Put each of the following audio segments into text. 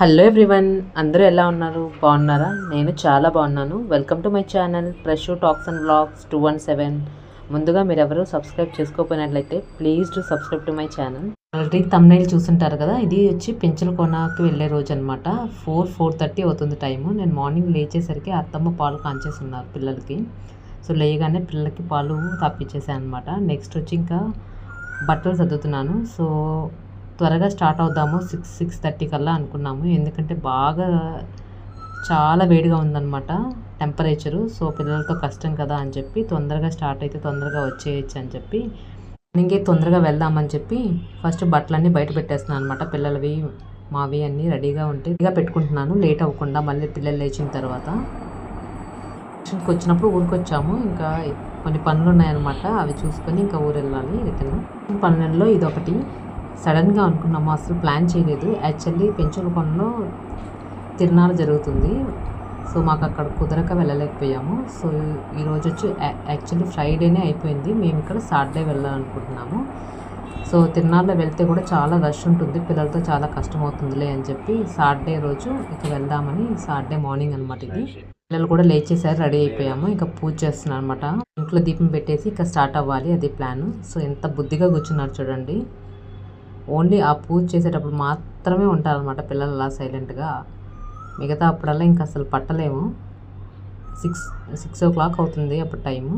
Hello everyone అందరూ ఎలా ఉన్నారు? బాగున్నారా? నేను చాలా బాగున్నాను. Welcome to my channel fresh talks and blogs two one seven ముందుగా మీరు ఎవరు subscribe చేసుకోకపోయినట్లయితే please to subscribe to my channel already thumbnail చూస్తుంటారు కదా? ఇది వచ్చి పెంచల కొనకి వెళ్ళే రోజు అనమాట ఫోర్ ఫోర్ థర్టీ అవుతుంది టైము నేను మార్నింగ్ లేచేసరికి అత్తమ్మ పాలు కాంచేస్తున్నారు పిల్లలకి. సో లేయగానే పిల్లలకి పాలు తప్పించేసాను అనమాట నెక్స్ట్ వచ్చి ఇంకా బట్టలు సర్దుతున్నాను. సో త్వరగా స్టార్ట్ అవుదాము. సిక్స్ సిక్స్ థర్టీ కల్లా అనుకున్నాము. ఎందుకంటే బాగా చాలా వేడిగా ఉందన్నమాట టెంపరేచరు. సో పిల్లలతో కష్టం కదా అని చెప్పి తొందరగా స్టార్ట్ అయితే తొందరగా వచ్చేయచ్చు అని చెప్పి ఇంకే తొందరగా వెళ్దామని చెప్పి ఫస్ట్ బట్టలన్నీ బయట పెట్టేస్తున్నాను అనమాట పిల్లలవి మావి అన్నీ రెడీగా ఉంటే ఇదిగా పెట్టుకుంటున్నాను. లేట్ అవ్వకుండా మళ్ళీ పిల్లలు లేచిన తర్వాత. ట్యూషన్కి వచ్చినప్పుడు ఊరికి వచ్చాము. ఇంకా కొన్ని పనులు ఉన్నాయన్నమాట. అవి చూసుకొని ఇంకా ఊరు వెళ్ళాలి. రిటర్న్. పనులలో ఇదొకటి. సడన్గా అనుకున్నాము అసలు ప్లాన్ చేయలేదు. యాక్చువల్లీ పెంచుల కొనలో తిరునాళ్ళు జరుగుతుంది. సో మాకు అక్కడ కుదరక వెళ్ళలేకపోయాము. సో ఈరోజు వచ్చి యాక్చువల్లీ ఫ్రైడేనే అయిపోయింది. మేము ఇక్కడ సాటర్డే వెళ్ళాలనుకుంటున్నాము. సో తిరునాళ్ళలో వెళ్తే కూడా చాలా రష్ ఉంటుంది. పిల్లలతో చాలా కష్టం అవుతుందిలే అని చెప్పి సాటర్డే రోజు ఇక వెళ్దామని సాటర్డే మార్నింగ్ అనమాట ఇది. పిల్లలు కూడా లేచేసారి రెడీ అయిపోయాము. ఇంకా పూజ చేస్తున్నాను అనమాట ఇంట్లో దీపం పెట్టేసి ఇంకా స్టార్ట్ అవ్వాలి అది ప్లాన్. సో ఎంత బుద్ధిగా కూర్చున్నారు చూడండి. ఓన్లీ ఆ పూజ చేసేటప్పుడు మాత్రమే ఉంటారనమాట పిల్లలు అలా సైలెంట్గా. మిగతా అప్పుడల్లా ఇంకా అసలు పట్టలేము. సిక్స్ సిక్స్ ఓ క్లాక్ అవుతుంది అప్పుడు టైము.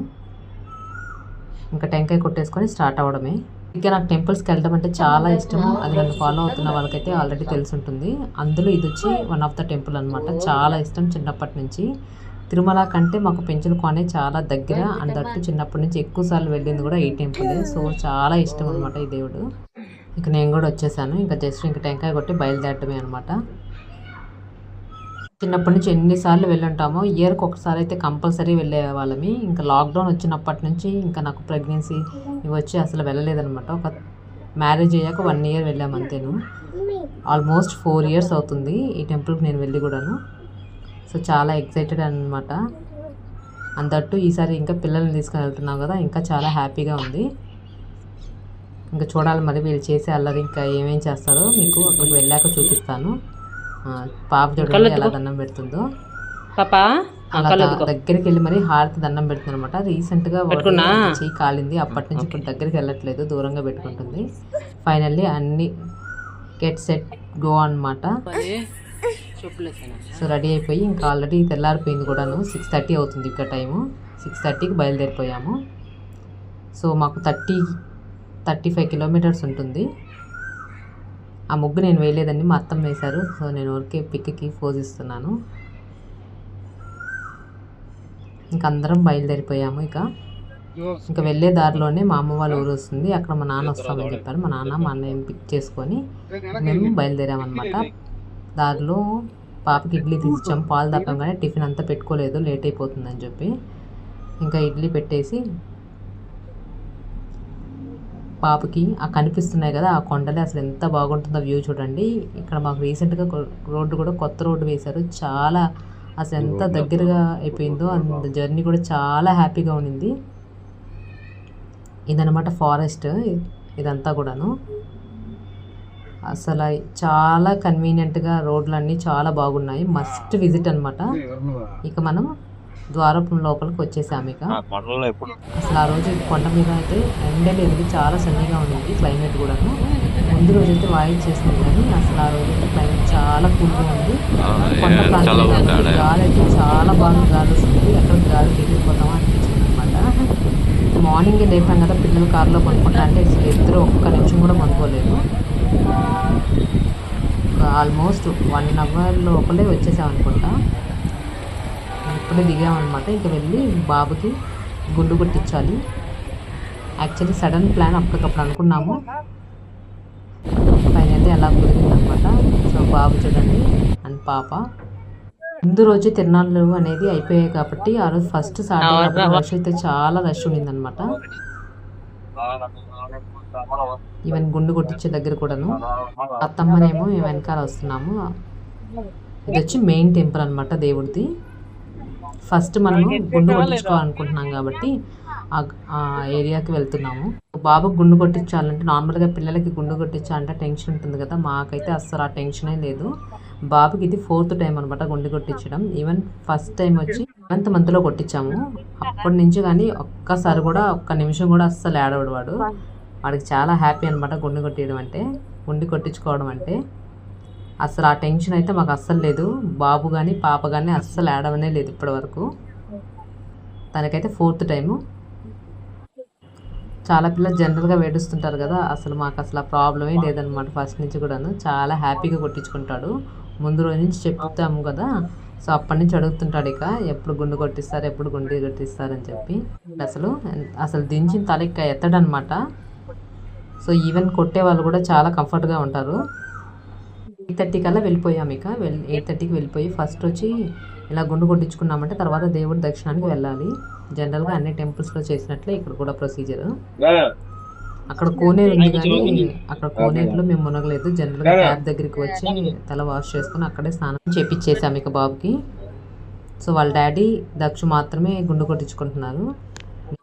ఇంకా టెంకాయ కొట్టేసుకొని స్టార్ట్ అవ్వడమే. ఇంకా నాకు టెంపుల్స్కి వెళ్ళడం అంటే చాలా ఇష్టం. అది నన్ను ఫాలో అవుతున్న వాళ్ళకైతే ఆల్రెడీ తెలిసి ఉంటుంది అందులో ఇది వచ్చి వన్ ఆఫ్ ద టెంపుల్ అనమాట చాలా ఇష్టం చిన్నప్పటి నుంచి. తిరుమల కంటే మాకు పెంచులు కొనే చాలా దగ్గర. అండ్ దట్టు చిన్నప్పటి నుంచి ఎక్కువ సార్లు వెళ్ళింది కూడా ఈ టెంపుల్. సో చాలా ఇష్టం అనమాట ఈ దేవుడు. ఇక నేను కూడా వచ్చేసాను. ఇంకా జస్ట్ ఇంకా టెంకాయ కొట్టి బయలుదేరటమే అనమాట చిన్నప్పటి నుంచి ఎన్నిసార్లు వెళ్ళుంటామో ఇయర్కి ఒకసారి అయితే కంపల్సరీ వెళ్ళే వాళ్ళమి. ఇంకా లాక్డౌన్ వచ్చినప్పటి నుంచి ఇంకా నాకు ప్రెగ్నెన్సీ ఇవి వచ్చి అసలు వెళ్ళలేదనమాట ఒక మ్యారేజ్ అయ్యాక వన్ ఇయర్ వెళ్ళాము అంతేను. ఆల్మోస్ట్ ఫోర్ ఇయర్స్ అవుతుంది ఈ టెంపుల్కి నేను వెళ్ళి కూడాను. సో చాలా ఎక్సైటెడ్ అనమాట అందట్టు ఈసారి ఇంకా పిల్లల్ని తీసుకుని వెళ్తున్నాం కదా ఇంకా చాలా హ్యాపీగా ఉంది. ఇంకా చూడాలి మరి వీళ్ళు చేసే అల్లరి ఇంకా ఏమేం చేస్తారో మీకు అక్కడికి వెళ్ళాక చూపిస్తాను. పాప చూడండి ఎలా దండం పెడుతుందో. పాపా దగ్గరికి వెళ్ళి మరి హారతి దండం పెడుతుంది అనమాట రీసెంట్గా చెయ్యి కాలింది అప్పటి నుంచి ఇప్పుడు దగ్గరికి వెళ్ళట్లేదు దూరంగా పెట్టుకుంటుంది. ఫైనల్లీ అన్ని గెట్ సెట్ గో అన్నమాట. సో రెడీ అయిపోయి ఇంకా ఆల్రెడీ తెల్లారిపోయింది కూడాను. సిక్స్ థర్టీ అవుతుంది ఇక్కడ టైము సిక్స్ థర్టీకి బయలుదేరిపోయాము. సో మాకు థర్టీ థర్టీ ఫైవ్ కిలోమీటర్స్ ఉంటుంది. ఆ ముగ్గు నేను వేయలేదండి మా అత్తమ్మ వేశారు. సో నేను ఊరికే పిక్కి పోజ్ ఇస్తున్నాను. ఇంక అందరం బయలుదేరిపోయాము ఇక. ఇంకా వెళ్ళే దారిలోనే మా అమ్మ వాళ్ళ ఊరు వస్తుంది. అక్కడ మా నాన్న వస్తామని చెప్పారు. మా నాన్న మా అన్నయ్యని పిక్ చేసుకొని మేము బయలుదేరామన్నమాట. దారిలో పాపకి ఇడ్లీ తీసిచ్చాము. పాలు తప్పం కానీ టిఫిన్ అంతా పెట్టుకోలేదు. లేట్ అయిపోతుందని చెప్పి. ఇంకా ఇడ్లీ పెట్టేసి పాపకి ఆ కనిపిస్తున్నాయి కదా ఆ కొండలే అసలు ఎంత బాగుంటుందో వ్యూ చూడండి. ఇక్కడ మాకు రీసెంట్గా రోడ్డు కూడా కొత్త రోడ్డు వేశారు. చాలా అసలు ఎంత దగ్గరగా అయిపోయిందో అంత జర్నీ కూడా చాలా హ్యాపీగా ఉండింది. ఇదనమాట ఫారెస్ట్ ఇదంతా కూడాను. అసలు చాలా కన్వీనియంట్గా రోడ్లన్నీ చాలా బాగున్నాయి. మస్ట్ విజిట్ అన్నమాట. ఇక మనం ద్వారపం లోపలికి వచ్చేసాము ఇక. అసలు ఆ రోజు కొండ మీద అయితే ఎండే లేదు చాలా సన్నీగా ఉండింది క్లైమేట్ కూడాను. ముందు రోజు అయితే వాయిస్ చేసింది కానీ అసలు ఆ రోజు అయితే క్లైమేట్ చాలా కూల్గా ఉంది. కొండ ప్రాంతం గాలి అయితే చాలా బాగా గాలి వస్తుంది ఎక్కడ గాలి తిరిగిపోతామో అనిపించింది అనమాట మార్నింగ్ లేపాం కదా పిల్లలు కారులో కొనుక్కుంటా అంటే అసలు ఇద్దరు ఒక్క నిమిషం కూడా కొనుక్కోలేదు ఆల్మోస్ట్ వన్ అవర్ లోపలే వచ్చేసాం అనుకుంటా. ఇప్పుడే దిగామన్నమాట ఇంక వెళ్ళి బాబుకి గుండు కొట్టించాలి. యాక్చువల్లీ సడన్ ప్లాన్ అప్పటికప్పుడు అనుకున్నాము. ఫైనల్లీ అలా కుదిరిందనమాట సో బాబు చూడండి అండ్ పాప. ముందు రోజు తిరునాళ్ళు అనేది అయిపోయాయి కాబట్టి ఆ రోజు ఫస్ట్ సాటర్డే రష్ అయితే చాలా రష్ ఉండిందనమాట ఈవెన్ గుండు కొట్టించే దగ్గర కూడాను. అత్తమ్మనేమో మేము వెనకాల వస్తున్నాము. ఇది వచ్చి మెయిన్ టెంపుల్ అనమాట దేవుడిది. ఫస్ట్ మనము గుండు కొట్టించుకోవాలనుకుంటున్నాం కాబట్టి ఆ- ఏరియాకి వెళ్తున్నాము. బాబుకి గుండు కొట్టించాలంటే నార్మల్గా పిల్లలకి గుండు కొట్టించాలంటే టెన్షన్ ఉంటుంది కదా. మాకైతే అస్సలు ఆ టెన్షనే లేదు. బాబుకి ఇది ఫోర్త్ టైం అనమాట గుండు కొట్టించడం. ఈవెన్ ఫస్ట్ టైం వచ్చి సెవెంత్ మంత్లో కొట్టించాము. అప్పటి నుంచి కానీ ఒక్కసారి కూడా ఒక్క నిమిషం కూడా అస్సలు ఏడవడు వాడు. వాడికి చాలా హ్యాపీ అనమాట గుండు కొట్టియడం అంటే గుండు కొట్టించుకోవడం అంటే. అసలు ఆ టెన్షన్ అయితే మాకు అస్సలు లేదు. బాబు కానీ పాప కానీ అస్సలు ఏడవనే లేదు ఇప్పటి వరకు తనకైతే ఫోర్త్ టైము. చాలా పిల్లలు జనరల్గా వేడుస్తుంటారు కదా అసలు మాకు అసలు ఆ ప్రాబ్లమే లేదనమాట ఫస్ట్ నుంచి కూడాను. చాలా హ్యాపీగా కొట్టించుకుంటాడు. ముందు రోజు నుంచి చెప్తాము కదా సో అప్పటి నుంచి అడుగుతుంటాడు ఇక ఎప్పుడు గుండు కొట్టిస్తారు ఎప్పుడు గుండు కొట్టిస్తారు అని చెప్పి. అసలు అసలు దించిన తల ఇక ఎత్తడనమాట సో ఈవెన్ కొట్టే వాళ్ళు కూడా చాలా కంఫర్ట్గా ఉంటారు. ఎయిట్ థర్టీ కల్లా వెళ్ళిపోయాం ఇక. వెళ్ళి ఎయిట్ థర్టీకి వెళ్ళిపోయి ఫస్ట్ వచ్చి ఇలా గుండు కొట్టించుకున్నామంటే తర్వాత దేవుడి దర్శనానికి వెళ్ళాలి. జనరల్గా అన్ని టెంపుల్స్లో చేసినట్లే ఇక్కడ కూడా ప్రొసీజర్. అక్కడ కోనేరు ఉంది కానీ అక్కడ కోనేరులో మేము మునగలేదు. జనరల్గా ట్యాప్ దగ్గరికి వచ్చి తల వాష్ చేసుకుని అక్కడే స్నానం చేపించేసాము ఇక బాబుకి. సో వాళ్ళ డాడీ దక్షు మాత్రమే గుండు కొట్టించుకుంటున్నారు.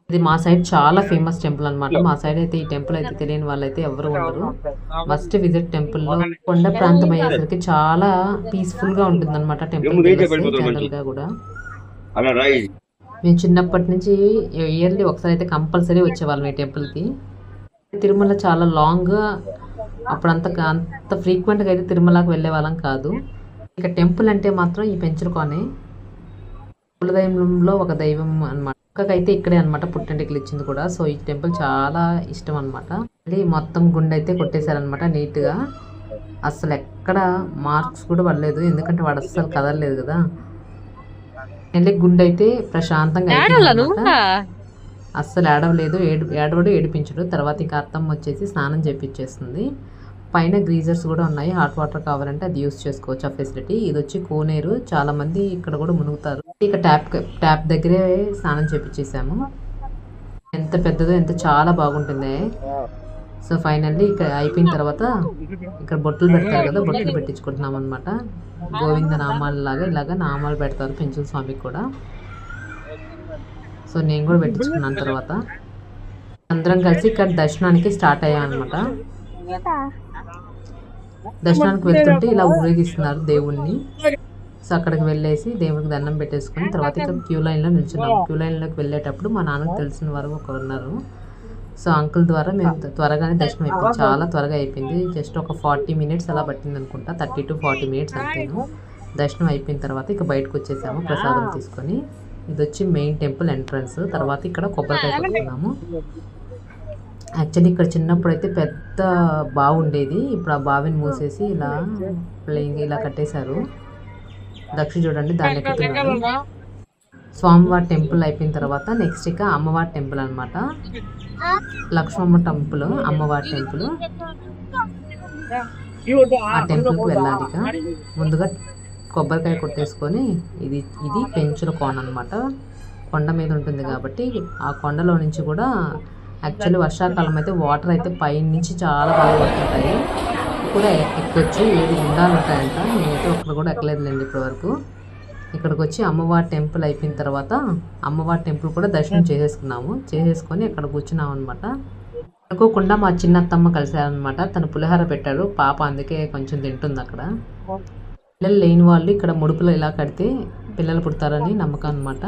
ఇది మా సైడ్ చాలా ఫేమస్ టెంపుల్ అన్నమాట. మా సైడ్ అయితే ఈ టెంపుల్ అయితే తెలియని వాళ్ళైతే ఎవరు ఉండరు. మస్ట్ విజిట్ టెంపుల్లో కొండ ప్రాంతం అయ్యేసరికి చాలా పీస్ఫుల్గా ఉంటుంది అనమాట టెంపుల్ జనరల్గా కూడా. మేము చిన్నప్పటి నుంచి ఇయర్లీ ఒకసారి అయితే కంపల్సరీ వచ్చేవాళ్ళం ఈ టెంపుల్కి తిరుమల చాలా లాంగ్ అప్పుడంత అంత ఫ్రీక్వెంట్గా అయితే తిరుమలకి వెళ్ళే వాళ్ళం కాదు. ఇక టెంపుల్ అంటే మాత్రం ఈ పెంచురుకోనే కులదైవంలో ఒక దైవం అనమాట అక్కకైతే ఇక్కడే అనమాట పుట్టింటికలు ఇచ్చింది కూడా. సో ఈ టెంపుల్ చాలా ఇష్టం అనమాట మళ్ళీ మొత్తం గుండె అయితే కొట్టేశారనమాట నీట్గా. అసలు ఎక్కడ మార్క్స్ కూడా పడలేదు. ఎందుకంటే వాడు అస్సలు కదలలేదు కదా. వెళ్ళి గుండె అయితే ప్రశాంతంగా. అస్సలు ఏడవలేదు. ఏడు ఏడవడు ఏడిపించడు. తర్వాత ఇక అత్తమ్మ వచ్చేసి స్నానం చేపించేస్తుంది పైన గ్రీజర్స్ కూడా ఉన్నాయి. హాట్ వాటర్ కావాలంటే అది యూస్ చేసుకోవచ్చు ఆ ఫెసిలిటీ. ఇది వచ్చి కోనేరు. చాలా మంది ఇక్కడ కూడా మునుగుతారు. ఇక ట్యాప్ ట్యాప్ దగ్గరే స్నానం చేపించేసాము ఎంత పెద్దదో ఎంత చాలా బాగుంటుంది. సో ఫైనల్లీ ఇక్కడ అయిపోయిన తర్వాత ఇక్కడ బొట్టులు పెడతారు కదా బొట్టులు పెట్టించుకుంటున్నాం అనమాట గోవింద నామాలు లాగా ఇలాగా నామాలు పెడతారు పెంచుల స్వామికి కూడా. సో నేను కూడా పెట్టించుకున్నాను తర్వాత. అందరం కలిసి ఇక్కడ దర్శనానికి స్టార్ట్ అయ్యాను అనమాట దర్శనానికి వెళ్తుంటే ఇలా ఊరేగిస్తున్నారు దేవుణ్ణి. సో అక్కడికి వెళ్ళేసి దేవుడికి దండం పెట్టేసుకుని తర్వాత ఇక్కడ క్యూ లైన్లో నిల్చున్నాం. క్యూ లైన్లోకి వెళ్ళేటప్పుడు మా నాన్నకు తెలిసిన వారు ఒకరు ఉన్నారు. సో అంకుల్ ద్వారా మేము త్వ- త్వరగానే దర్శనం అయిపోయింది. చాలా త్వరగా అయిపోయింది. జస్ట్ ఒక ఫార్టీ మినిట్స్ అలా పట్టింది అనుకుంటా. థర్టీ టు ఫార్టీ మినిట్స్ అంతేను. దర్శనం అయిపోయిన తర్వాత ఇక బయటకు వచ్చేసాము ప్రసాదం తీసుకొని. ఇది వచ్చి మెయిన్ టెంపుల్ ఎంట్రన్స్. తర్వాత ఇక్కడ కొబ్బరికాయ కొట్టుకున్నాము. యాక్చువల్లీ ఇక్కడ చిన్నప్పుడు అయితే పెద్ద బావి ఉండేది ఇప్పుడు ఆ బావిని మూసేసి ఇలా ప్లేయింగ్ ఇలా కట్టేశారు. దక్ష చూడండి దాన్ని ఎక్కుతున్నారు స్వామివారి టెంపుల్ అయిపోయిన తర్వాత నెక్స్ట్ ఇక అమ్మవారి టెంపుల్ అనమాట లక్ష్మమ్మ టెంపుల్ అమ్మవారి టెంపుల్. ఆ టెంపుల్కి వెళ్ళాలి ఇక. ముందుగా కొబ్బరికాయ కొట్టేసుకొని ఇది ఇది పెంచుల కోన అనమాట కొండ మీద ఉంటుంది కాబట్టి ఆ కొండలో నుంచి కూడా యాక్చువల్లీ వర్షాకాలం అయితే వాటర్ అయితే పైనుంచి చాలా బాగా పడుతుంటాయి. కూడా ఎక్కొచ్చు ఏడు గుండాలు ఉంటాయంట నేనైతే ఒక్కరు కూడా ఎక్కలేదులేండి ఇప్పటి వరకు ఇక్కడికి వచ్చి అమ్మవారి టెంపుల్ అయిపోయిన తర్వాత అమ్మవారి టెంపుల్ కూడా దర్శనం చేసేసుకున్నాము. చేసేసుకొని ఇక్కడ కూర్చున్నాం అనమాట అనుకోకుండా మా చిన్నత్తమ్మ కలిశారనమాట తను పులిహార పెట్టాడు. పాప అందుకే కొంచెం తింటుంది అక్కడ. పిల్లలు లేని వాళ్ళు ఇక్కడ ముడుపులు ఇలా కడితే పిల్లలు పుడతారని నమ్మకం అనమాట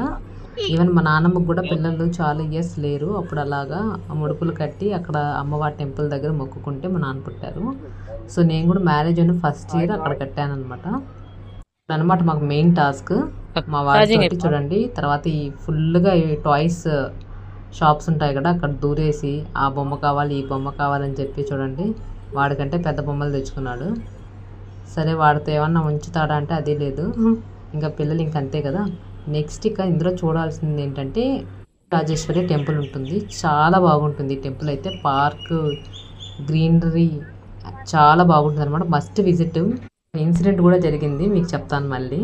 ఈవెన్ మా నాన్నమ్మకు కూడా పిల్లలు చాలా ఇయర్స్ లేరు. అప్పుడు అలాగా ఆ ముడుపులు కట్టి అక్కడ అమ్మవారి టెంపుల్ దగ్గర మొక్కుకుంటే మా నాన్న పుట్టారు. సో నేను కూడా మ్యారేజ్ అయిన ఫస్ట్ ఇయర్ అక్కడ కట్టాను అనమాట అనమాట మాకు మెయిన్ టాస్క్ మా వారి చూడండి. తర్వాత ఈ ఫుల్గా ఈ టాయ్స్ షాప్స్ ఉంటాయి కదా అక్కడ దూరేసి ఆ బొమ్మ కావాలి ఈ బొమ్మ కావాలని చెప్పి చూడండి. వాడికంటే పెద్ద బొమ్మలు తెచ్చుకున్నాడు. సరే వాడితో ఏమన్నా ఉంచుతాడా అంటే అది లేదు. ఇంకా పిల్లలు ఇంక అంతే కదా. నెక్స్ట్ ఇక ఇందులో చూడాల్సింది ఏంటంటే రాజేశ్వరి టెంపుల్ ఉంటుంది. చాలా బాగుంటుంది. ఈ టెంపుల్ అయితే పార్క్ గ్రీనరీ చాలా బాగుంటుంది అనమాట మస్ట్ విజిట్ ఇన్సిడెంట్ కూడా జరిగింది. మీకు చెప్తాను మళ్ళీ.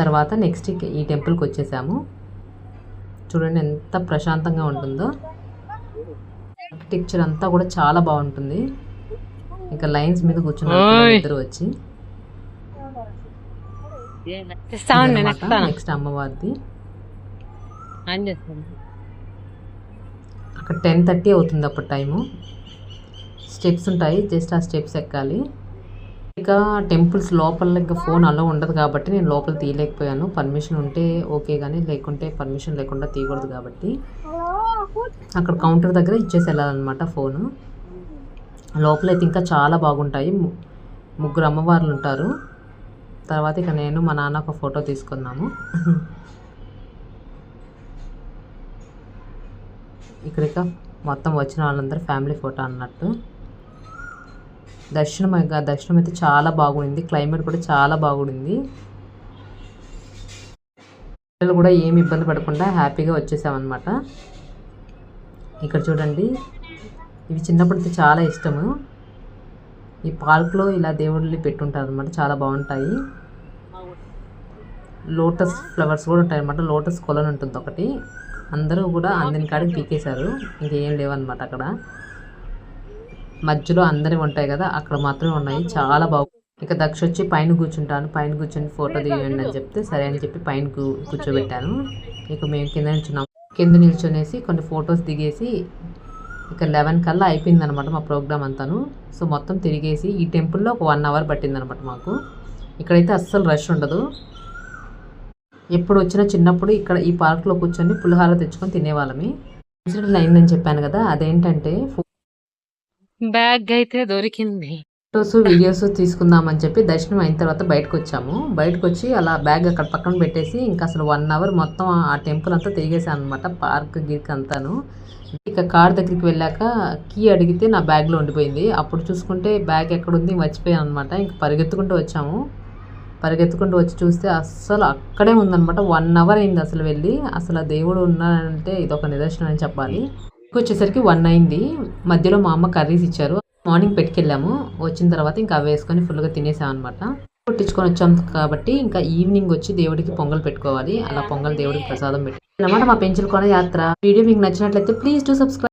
తర్వాత నెక్స్ట్ ఇక ఈ టెంపుల్కి వచ్చేసాము. చూడండి ఎంత ప్రశాంతంగా ఉంటుందో. ఆర్కిటెక్చర్ అంతా కూడా చాలా బాగుంటుంది. ఇంకా లైన్స్ మీద కూర్చున్నారు ఇద్దరు వచ్చి. నెక్స్ట్ నెక్స్ట్ అమ్మవారిది. అక్కడ టెన్ థర్టీ అవుతుంది అప్పుడు టైము. స్టెప్స్ ఉంటాయి జస్ట్ ఆ స్టెప్స్ ఎక్కాలి. ఇక టెంపుల్స్ లోపల ఇంకా ఫోన్ అలా ఉండదు కాబట్టి నేను లోపల తీయలేకపోయాను. పర్మిషన్ ఉంటే ఓకే కానీ లేకుంటే పర్మిషన్ లేకుండా తీయకూడదు కాబట్టి. అక్కడ కౌంటర్ దగ్గర ఇచ్చేసి వెళ్ళాలన్నమాట ఫోను. లోపల అయితే ఇంకా చాలా బాగుంటాయి. ముగ్గురు అమ్మవార్లు ఉంటారు. తర్వాత ఇక నేను మా నాన్న ఒక ఫోటో తీసుకున్నాము ఇక్కడ ఇక మొత్తం వచ్చిన వాళ్ళందరూ ఫ్యామిలీ ఫోటో అన్నట్టు. దర్శనం దర్శనం అయితే చాలా బాగుంది. క్లైమేట్ కూడా చాలా బాగుంది. పిల్లలు కూడా ఏమి ఇబ్బంది పడకుండా హ్యాపీగా వచ్చేసామన్నమాట. ఇక్కడ చూడండి ఇవి చిన్నప్పుడు అయితే చాలా ఇష్టము. ఈ పార్క్లో ఇలా దేవుళ్ళు పెట్టుంటారు అనమాట చాలా బాగుంటాయి. లోటస్ ఫ్లవర్స్ కూడా ఉంటాయి అనమాట లోటస్ కొలను ఉంటుంది ఒకటి. అందరూ కూడా అందరిని కాడికి పీకేశారు ఇంకేం లేవన్నమాట అక్కడ. మధ్యలో అందరి ఉంటాయి కదా అక్కడ మాత్రమే ఉన్నాయి చాలా బాగు ఇక దక్ష వచ్చి పైన కూర్చుంటాను పైన కూర్చొని ఫోటో తీయండి అని చెప్తే సరే అని చెప్పి పైన కూ- కూర్చోబెట్టాను. ఇక మేము కింద నిల్చున్నాం కింద నిల్చొనేసి కొన్ని ఫొటోస్ దిగేసి ఇక లెవెన్ కల్లా అయిపోయింది అనమాట మా ప్రోగ్రామ్ అంతాను. సో మొత్తం తిరిగేసి ఈ టెంపుల్లో ఒక వన్ అవర్ పట్టింది అనమాట మాకు. ఇక్కడైతే అస్సలు రష్ ఉండదు. ఎప్పుడు వచ్చినా చిన్నప్పుడు ఇక్కడ ఈ పార్క్లో కూర్చొని పులిహార తెచ్చుకొని తినేవాళ్ళమి. ఇన్సిడెంట్ అయిందని చెప్పాను కదా అదేంటంటే బ్యాగ్ అయితే దొరికింది. ఫొటోస్ వీడియోస్ తీసుకుందామని చెప్పి దర్శనం అయిన తర్వాత బయటకు వచ్చాము బయటకు వచ్చి అలా బ్యాగ్ అక్కడ పక్కన పెట్టేసి ఇంకా అసలు వన్ అవర్ మొత్తం ఆ టెంపుల్ అంతా తిరిగేసాను అనమాట పార్క్ గిర్క్ అంతాను. ఇక కార్ దగ్గరికి వెళ్ళాక కీ అడిగితే నా బ్యాగ్లో ఉండిపోయింది. అప్పుడు చూసుకుంటే బ్యాగ్ ఎక్కడుంది మర్చిపోయాను అనమాట ఇంక పరిగెత్తుకుంటూ వచ్చాము. పరిగెత్తుకుంటూ వచ్చి చూస్తే అస్సలు అక్కడే ఉందన్నమాట. వన్ అవర్ అయింది అసలు వెళ్ళి. అసలు దేవుడు ఉన్నాడంటే ఇది ఒక నిదర్శనం అని చెప్పాలి. వచ్చేసరికి వన్ అయింది. మధ్యలో మా అమ్మ కర్రీస్ ఇచ్చారు. మార్నింగ్ పెట్టుకెళ్ళాము వచ్చిన తర్వాత ఇంకా అవి వేసుకొని ఫుల్గా తినేసాం అనమాట కొట్టించుకొని వచ్చాం కాబట్టి ఇంకా ఈవినింగ్ వచ్చి దేవుడికి పొంగల్ పెట్టుకోవాలి. అలా పొంగల్ దేవుడికి ప్రసాదం పెట్టి అన్నమాట మా పెంచుల కొన యాత్ర. వీడియో మీకు నచ్చినట్లయితే ప్లీజ్ టు సబ్స్క్రైబ్